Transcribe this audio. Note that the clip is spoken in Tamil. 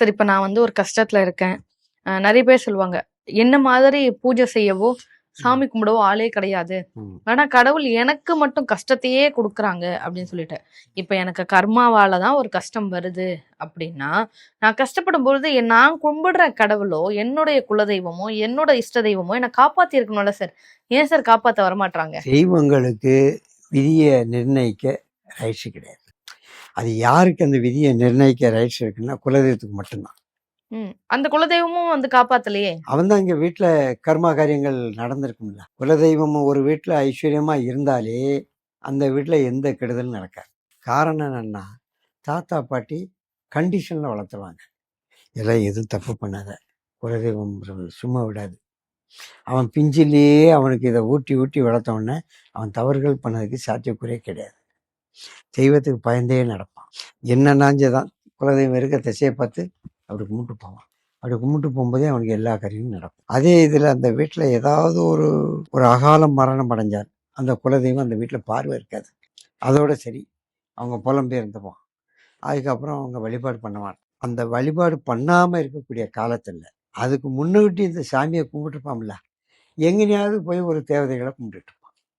சரி இப்ப நான் வந்து ஒரு கஷ்டத்துல இருக்கேன். நிறைய பேர் சொல்லுவாங்க என்ன மாதிரி பூஜை செய்யவோ சாமி கும்பிடவோ ஆளே கிடையாது. ஆனா கடவுள் எனக்கு மட்டும் கஷ்டத்தையே கொடுக்குறாங்க அப்படின்னு சொல்லிட்டு. இப்ப எனக்கு கர்மாவால தான் ஒரு கஷ்டம் வருது அப்படின்னா நான் கஷ்டப்படும் பொழுது நான் கும்பிடுற கடவுளோ என்னுடைய குலதெய்வமோ என்னோட இஷ்ட தெய்வமோ என்னை காப்பாத்தி இருக்கணும்ல சார். ஏன் சார் காப்பாத்த வரமாட்டாங்க தெய்வங்களுக்கு விதியை நிர்ணயிக்க ரைட்ஸ் கிடையாது. அது யாருக்கு அந்த விதியை நிர்ணயிக்க ரைட்ஸ் இருக்குன்னா குலதெய்வத்துக்கு மட்டும்தான். அந்த குலதெய்வமும் வந்து காப்பாத்தலையே? அவன் தான் இங்கே வீட்டில் கர்ம காரியங்கள் நடந்திருக்கும்ல. குலதெய்வம் ஒரு வீட்டில் ஐஸ்வர்யமாக இருந்தாலே அந்த வீட்டில் எந்த கெடுதலும் நடக்காது. காரணம் என்னன்னா தாத்தா பாட்டி கண்டிஷனில் வளர்த்துவாங்க இதெல்லாம் எதுவும் தப்பு பண்ணாத. குலதெய்வம் சும்மா விடாது. அவன் பிஞ்சிலேயே அவனுக்கு இதை ஊட்டி ஊட்டி வளர்த்த உடனே அவன் தவறுகள் பண்ணதுக்கு சாத்தியக்குறையே கிடையாது. தெய்வத்துக்கு பயந்தே நடப்பான். என்ன நாஞ்சதான் குலதெய்வம் இருக்க திசையை பார்த்து அப்படி கும்பிட்டு போவான். அப்படி கும்பிட்டு போகும்போதே அவனுக்கு எல்லா கரையும் நடக்கும். அதே இதில் அந்த வீட்டில் ஏதாவது ஒரு ஒரு அகாலம் மரணம் அடைஞ்சார் அந்த குலதெய்வம் அந்த வீட்டில் பார்வை இருக்காது. அதோட சரி அவங்க புலம்பெயர்ந்துப்போம் அதுக்கப்புறம் அவங்க வழிபாடு பண்ணுவான். அந்த வழிபாடு பண்ணாமல் இருக்கக்கூடிய காலத்தில் அதுக்கு முன்னுக்கிட்டு இந்த சாமியை கும்பிட்டுருப்பான்ல எங்கேனையாவது போய் ஒரு தேவதைகளை கும்பிட்டுட்டு